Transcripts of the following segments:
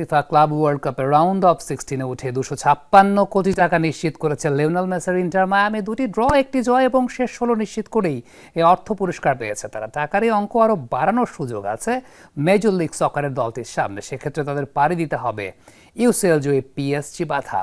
FIFA club world কাপের round of সিক্সটিনে উঠে দুশো ছাপ্পান্ন কোটি টাকা নিশ্চিত করেছে লিওনেল মেসের ইন্টার মায়ামি। দুটি ড্র, একটি জয় এবং শেষ ষোলো নিশ্চিত করেই এই অর্থ পুরস্কার পেয়েছে তারা। টাকার এই অঙ্ক আরও বাড়ানোর সুযোগ আছে মেজর লিগ সকারের দলটির সামনে। সেক্ষেত্রে তাদের পাড়ি দিতে হবে ইউসিএল জয়ী পিএসজি বাধা।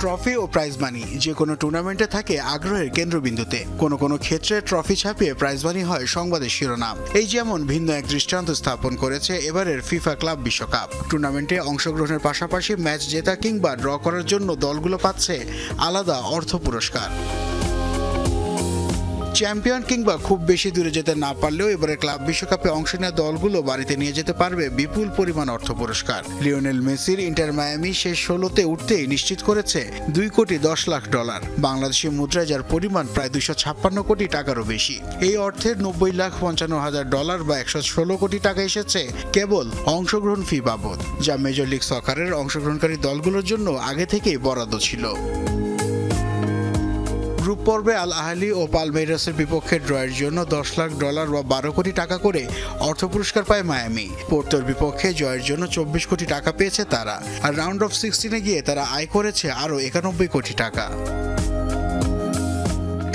ট্রফি ও প্রাইজ মানি। যে কোনো টুর্নামেন্টে থাকে আগ্রহের কেন্দ্রবিন্দুতে। কোনো কোনো ক্ষেত্রে ট্রফি ছাপিয়ে প্রাইজ মানি হয় সংবাদের শিরোনাম। এই যেমন ভিন্ন এক দৃষ্টান্ত স্থাপন করেছে এবারের ফিফা ক্লাব বিশ্বকাপ। টুর্নামেন্টে অংশগ্রহণের পাশাপাশি ম্যাচ জেতা কিংবা ড্র করার জন্য দলগুলো পাচ্ছে আলাদা অর্থ পুরস্কার। চ্যাম্পিয়ন কিংবা খুব বেশি দূরে যেতে না পারলেও এবারে ক্লাব বিশ্বকাপে অংশ নেওয়া দলগুলো বাড়িতে নিয়ে যেতে পারবে বিপুল পরিমাণ অর্থ পুরস্কার। লিওনেল মেসির ইন্টার মায়ামি শেষ ষোলোতে উঠতেই নিশ্চিত করেছে দুই কোটি দশ লাখ ডলার। বাংলাদেশি মুদ্রায় যার পরিমাণ প্রায় দুইশো ছাপ্পান্ন কোটি টাকারও বেশি। এই অর্থের নব্বই লাখ পঞ্চান্ন হাজার ডলার বা একশো ষোলো কোটি টাকা এসেছে কেবল অংশগ্রহণ ফি বাবদ, যা মেজর লিগ সকারের অংশগ্রহণকারী দলগুলোর জন্য আগে থেকেই বরাদ্দ ছিল। গ্রুপ পর্বে আল আহলি ও পালমেইরাসের বিপক্ষে ড্রয়ের জন্য দশ লাখ ডলার বা বারো কোটি টাকা করে অর্থ পুরস্কার পায় মায়ামি। পোর্তোর বিপক্ষে জয়ের জন্য চব্বিশ কোটি টাকা পেয়েছে তারা। আর রাউন্ড অফ সিক্সটিনে গিয়ে তারা আয় করেছে আরও একানব্বই কোটি টাকা।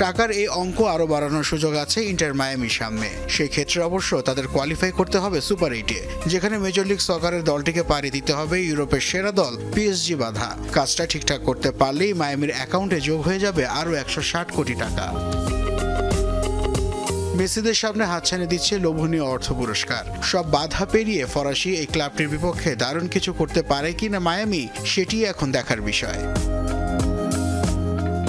টাকার এই অঙ্ক আরও বাড়ানোর সুযোগ আছে ইন্টার মায়ামির সামনে। সেই ক্ষেত্রে অবশ্য তাদের কোয়ালিফাই করতে হবে সুপার এইটে যেখানে মেজর লিগ সকারের দলটিকে পাড়ি দিতে হবে ইউরোপের সেরা দল পিএসজি বাধা। কাজটা ঠিকঠাক করতে পারলেই মায়ামির অ্যাকাউন্টে যোগ হয়ে যাবে আরও একশো ষাট কোটি টাকা। মেসিদের সামনে হাতছানি দিচ্ছে লোভনীয় অর্থ পুরস্কার। সব বাধা পেরিয়ে ফরাসি এই ক্লাবটির বিপক্ষে দারুণ কিছু করতে পারে কিনা মায়ামি সেটি এখন দেখার বিষয়।